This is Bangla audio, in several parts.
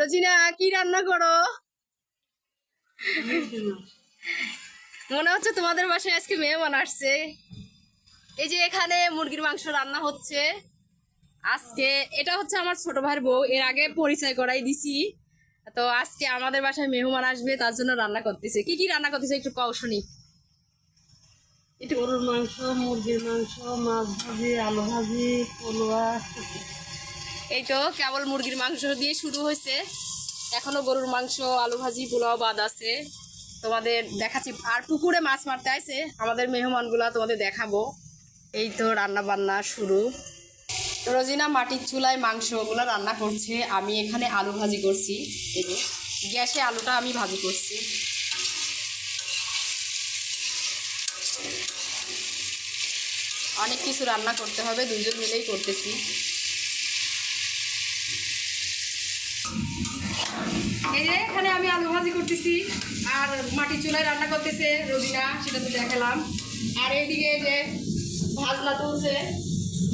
রোজিনা, কি রান্না করো? মনে হচ্ছে তোমাদের বাসায় আজকে মেহমান আসছে। এই যে এখানে মুরগির মাংস রান্না হচ্ছে। আজকে এটা হচ্ছে আমার ছোট ভাইয়ের বউ, এর আগে পরিচয় করাই দিছি। তো আজকে আমাদের বাসায় মেহমান আসবে, তার জন্য রান্না করতেছে। কি কি রান্না করতেছে একটু কও শুনি। গরুর মাংস, মুরগির মাংস, মাছ ভাজি, আলু ভাজি, পলোয়া এই তো কেবল মুরগির মাংস দিয়ে শুরু হয়েছে। এখনও গরুর মাংস, আলু ভাজি, পোলাও বাদ আছে। তোমাদের দেখাচ্ছি। আর পুকুরে মাছ মারতে আছে আমাদের মেহমানগুলা তোমাদের দেখাবো। এই তো রান্না বান্না শুরু। রোজিনা মাটির চুলায় মাংসগুলো রান্না করছে। আমি এখানে আলু ভাজি করছি। এই গ্যাসে আলুটা আমি ভাজি করছি। অনেক কিছু রান্না করতে হবে। দুজন মিলেই করতেছি। এখানে আমি আলু ভাজি করতেছি, আর মাটির চুলায় রান্না করতেছে রবিনা সেটা তো দেখালাম। আর এইদিকে এই যে ভাজলা তুলছে,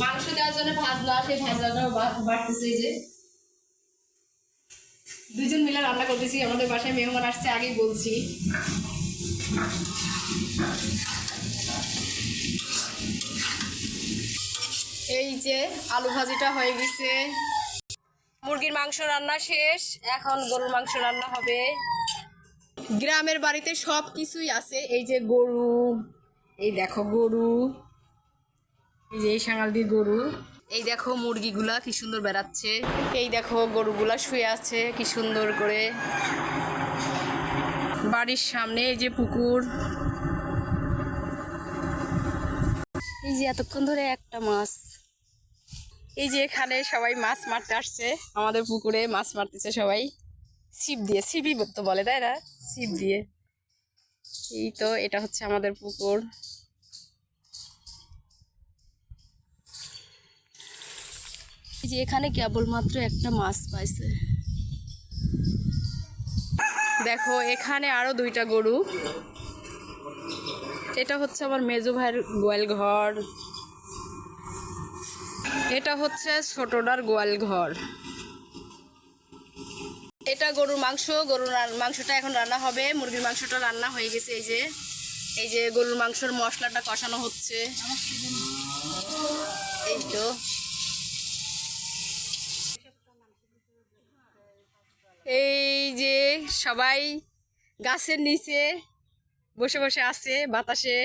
মাংস দেওয়ার জন্য ভাজলা, সেই ভাজলাটাও বাড়তেছে যে। দুজন মিলে রান্না করতেছি, আমাদের বাসায় মেহমান আসছে, আগেই বলছি। এই যে আলু ভাজিটা হয়ে গেছে। মুরগির মাংস রান্না শেষ। এখন গরুর মাংস রান্না হবে। গ্রামের বাড়িতে সব কিছুই আছে। এই যে গরু, এই দেখো গরু, এই যে এই সাঙাল দিয়ে গরু। এই দেখো মুরগিগুলা কি সুন্দর বেড়াচ্ছে। এই দেখো গরুগুলা শুয়ে আছে, কি সুন্দর করে। বাড়ির সামনে এই যে পুকুর। এই যে এতক্ষণ ধরে একটা মাছ। এই যে এখানে সবাই মাছ মারতে আসছে, আমাদের পুকুরে মাছ মারতেছে সবাই। ছিপ দিয়ে, ছিপই তো বলে, তাই না? ছিপ দিয়ে। এই তো, এটা হচ্ছে আমাদের পুকুর। যে এখানে কেবলমাত্র একটা মাছ পাইছে। দেখো, এখানে আরও দুইটা গরু। এটা হচ্ছে আমার মেজো ভাইয়ের গোয়াল ঘর। এটা হচ্ছে ছোটটার গোয়াল ঘর। এটা গরুর মাংস, গরুর মাংসটা এখন রান্না হবে। মুরগির মাংসটা রান্না হয়ে গেছে এই যে। এই যে গরুর মাংসের মশলাটা কষানো হচ্ছে। এই তো। এই যে সবাই গাছের নিচে বসে বসে আছে বাতাসে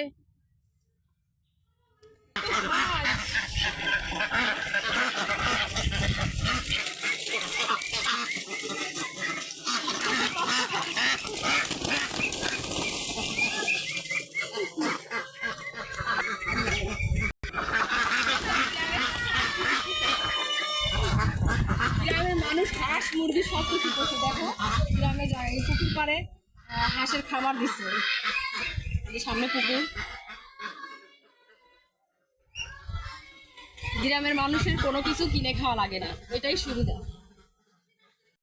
গ্রামের মানুষ হাঁস, মুরগি সব কিছু করছে দেখো। গ্রামে যায় পুকুর পাড়ে হাঁসের খাবার দিচ্ছে। সামনে পুকুর। গ্রামের মানুষের কোনো কিছু কিনে খাওয়া লাগে না। এটাই সুবিধা।